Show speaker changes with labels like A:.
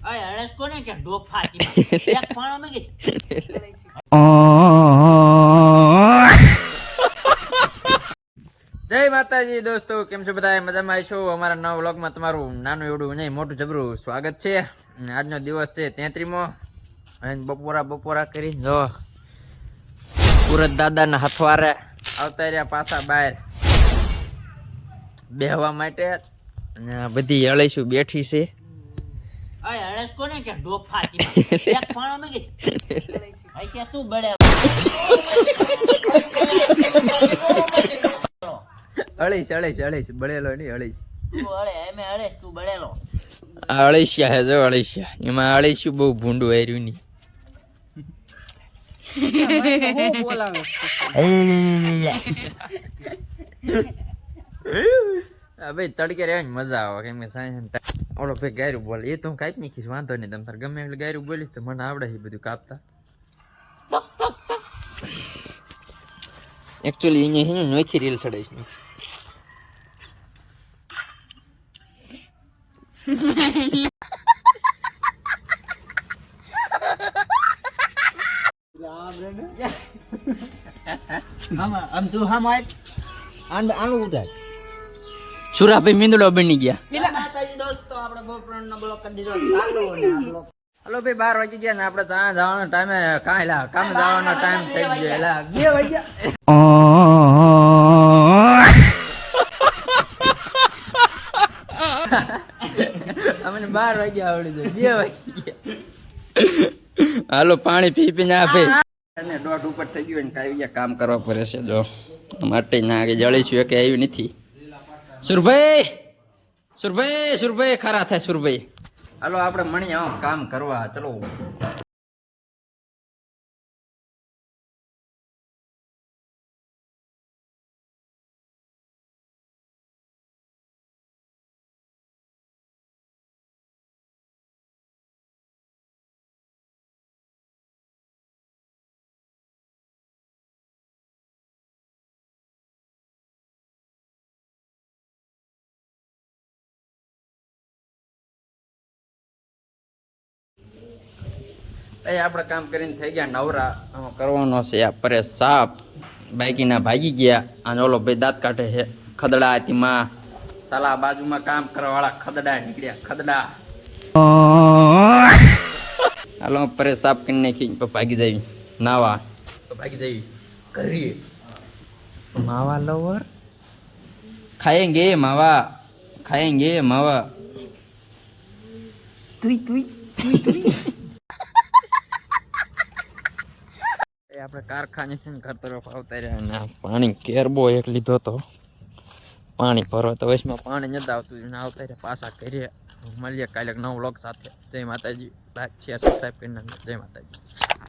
A: અય હળસ કોને કે ડોક ફાટી એક ફાણો મે કે
B: જય માતાજી દોસ્તો કેમ છો બધા મજામાં આવીશું અમારા નવા વ્લોગમાં તમારું નાનું એવડું નહીં મોટું જબરું સ્વાગત છે. અને આજનો દિવસ છે તેત્રીમો. અને બપોરા બપોરા કરી જો. સુરત દાદાના હથવારે આવતા રહ્યા પાછા બહાર. બેહવા માટે. અને બધી અળીશું બેઠી છે.
A: અય અળસ કોને કે ડોપ ફાટી એક
B: બળેલો નહીં અળીશ.
A: બળેલો.
B: અળીશ્યા હે જો એમાં અળીશ્યું બહુ ભૂંડું હેર્યું નહીં. ભાઈ તડકે રહેવાની મજા આવે કેમ કે સાંજે ઓલો ભાઈ ગાયરું બોલે એ તો હું કાપી નાખીશ વાંધો નહીં તમ તાર ગમે એટલે ગાયરું બોલીશ તો મને આવડે એ બધું કાપતા એકચ્યુઅલી અહીંયા છે ને નોખી રીલ ચડાવીશ ને
A: આમાં આમ તું હામ આય આન આનું ઉઠાય
B: સુરાભાઈ મીંદડો બની ગયા
A: પેલા માતાજી દોસ્તો આપણે બોપરનો બ્લોક કરી દીધો. ચાલુ ને બ્લોક
B: હલો ભાઈ બાર વાગી ગયા ને આપણે ત્યાં જવાનો ટાઈમે કાંઈ લા કામ જવાનો ટાઈમ થઈ ગયો. એલા
A: બે વાગ્યા.
B: અમને બાર વાગ્યા આવડી જાય. બે વાગી ગયા હાલો પાણી પી પીને આપે અને દોઢ ઉપર થઈ ગયું ને કાંઈ ગયા કામ કરવા પડે છે જો. માટે ના આગે જળીશું કે આવ્યું નથી. સુરભાઈ! સુરભાઈ સુરભાઈ ખરા થાય સુરભાઈ. હાલો આપણે મણીએ કામ કરવા. ચલો. એ આપણે કામ કરીને થઈ ગયા નવરા. કરવાનો છે આ પરે સાપ. બાઈકીના ભાગી ગયા. અને ઓલો ભાઈ દાંત કાઢે છે ખદડા તેમાં સાલા બાજુમાં કામ કરવાવાળા ખદડા નીકળ્યા ખદડા. હાલો પરે સાપ કરી નાખી ભાગી જવી નાવા. ભાગી જઈ કરીએ માવા લવર ખાએંગે માવા. ખાએંગે માવા. તુઈ તુઈ તુઈ તુઈ આપણે કારખાને છે ને ઘર તરફ આવતા રહ્યા અને પાણી કેરબો એક લીધો તો પાણી ભરો તો વચમાં પાણી નથી આવતું આવતા રહ્યા પાછા કરીએ મળીએ કાલે નવ લોક સાથે. જય માતાજી. લાઈક શેર સબસ્ક્રાઈબ કરી જય માતાજી.